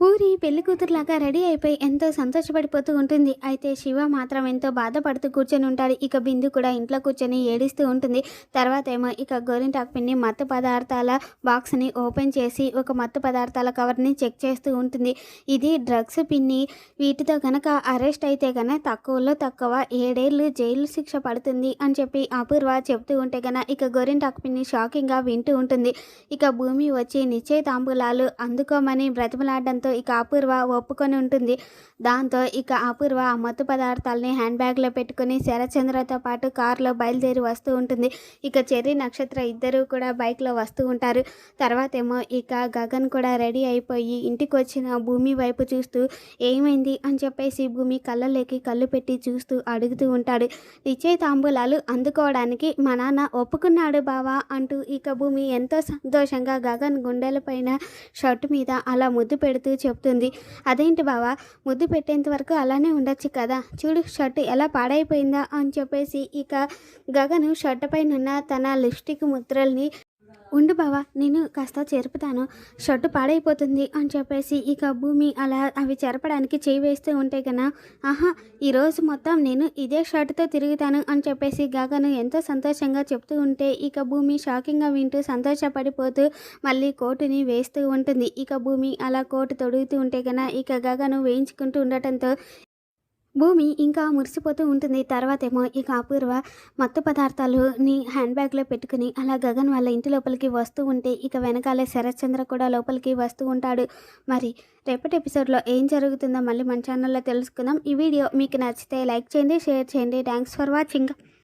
పూరి పెళ్ళి కూతురులాగా రెడీ అయిపోయి ఎంతో సంతోషపడిపోతూ ఉంటుంది. అయితే శివ మాత్రం ఎంతో బాధపడుతూ కూర్చొని ఉంటాడు. ఇక బిందు కూడా ఇంట్లో కూర్చొని ఏడుస్తూ ఉంటుంది. తర్వాత ఏమో ఇక గోరింటాకు పిన్ని మత్తు పదార్థాల బాక్స్ని ఓపెన్ చేసి ఒక మత్తు పదార్థాల కవర్ని చెక్ చేస్తూ ఉంటుంది. ఇది డ్రగ్స్ పిన్ని. వీటితో కనుక అరెస్ట్ అయితే కనుక తక్కువలో తక్కువ ఏడేళ్ళు జైలు శిక్ష పడుతుంది అని చెప్పి అపూర్వ చెప్తూ ఉంటే కనుక ఇక గోరింటాకు పిన్ని షాకింగ్గా వింటూ ఉంటుంది. ఇక భూమి వచ్చి నిశ్చయ తాంబూలాలు అందుకోమని బ్రతిమలాడడంతో ఇక అపూర్వ ఒప్పుకొని ఉంటుంది. దాంతో ఇక అపూర్వ ఆ మత్తు పదార్థాలని హ్యాండ్ బ్యాగ్లో పెట్టుకుని శరచంద్రతో పాటు కారులో బయలుదేరి వస్తూ ఉంటుంది. ఇక చెర్రీ నక్షత్ర ఇద్దరూ కూడా బైక్లో వస్తూ ఉంటారు. తర్వాత ఏమో ఇక గగన్ కూడా రెడీ అయిపోయి ఇంటికి వచ్చిన భూమి వైపు చూస్తూ ఏమైంది? అని చెప్పేసి భూమి కళ్ళలోకి కళ్ళు పెట్టి చూస్తూ అడుగుతూ ఉంటాడు. నిశ్చయ తాంబూలాలు అందుకోవడానికి మా నాన్న ఒప్పుకున్నాడు బావా అంటూ ఇక భూమి ఎంతో సంతోషంగా గగన్ గుండెలపైన షర్ట్ మీద అలా ముద్దు పెడుతూ చెప్తుంది. అదేంటి బావా? ముద్దు పెట్టేంత వరకు అలానే ఉండొచ్చు కదా? చూడు షర్ట్ ఎలా పాడైపోయిందా? అని చెప్పేసి ఇక గగను షర్ట్ పైన ఉన్న తన లిప్స్టిక్ ముద్రల్ని ఉండు బావా నేను కాస్త చెరుపుతాను. షర్టు పాడైపోతుంది అని చెప్పేసి ఇక భూమి అలా అవి చెరపడానికి చేయి వేస్తూ ఉంటే కన్నా ఆహా ఈరోజు మొత్తం నేను ఇదే షర్టుతో తిరుగుతాను అని చెప్పేసి గాగాను ఎంతో సంతోషంగా చెప్తూ ఉంటే ఇక భూమి షాకింగ్గా వింటూ సంతోషపడిపోతూ మళ్ళీ కోటుని వేస్తూ ఉంటుంది. ఇక భూమి అలా కోటు తొడుగుతూ ఉంటే కన్నా ఇక గగను వేయించుకుంటూ ఉండటంతో భూమి ఇంకా మురిసిపోతూ ఉంటుంది. తర్వాత ఏమో ఇక అపూర్వ మత్తు పదార్థాలుని హ్యాండ్ బ్యాగ్లో పెట్టుకుని అలా గగన్ వాళ్ళ ఇంటి లోపలికి వస్తూ ఉంటే ఇక వెనకాలే శరత్చంద్ర కూడా లోపలికి వస్తూ ఉంటాడు. మరి రేపటి ఎపిసోడ్లో ఏం జరుగుతుందో మళ్ళీ మన ఛానల్లో తెలుసుకుందాం. ఈ వీడియో మీకు నచ్చితే లైక్ చేయండి షేర్ చేయండి. Thanks for watching.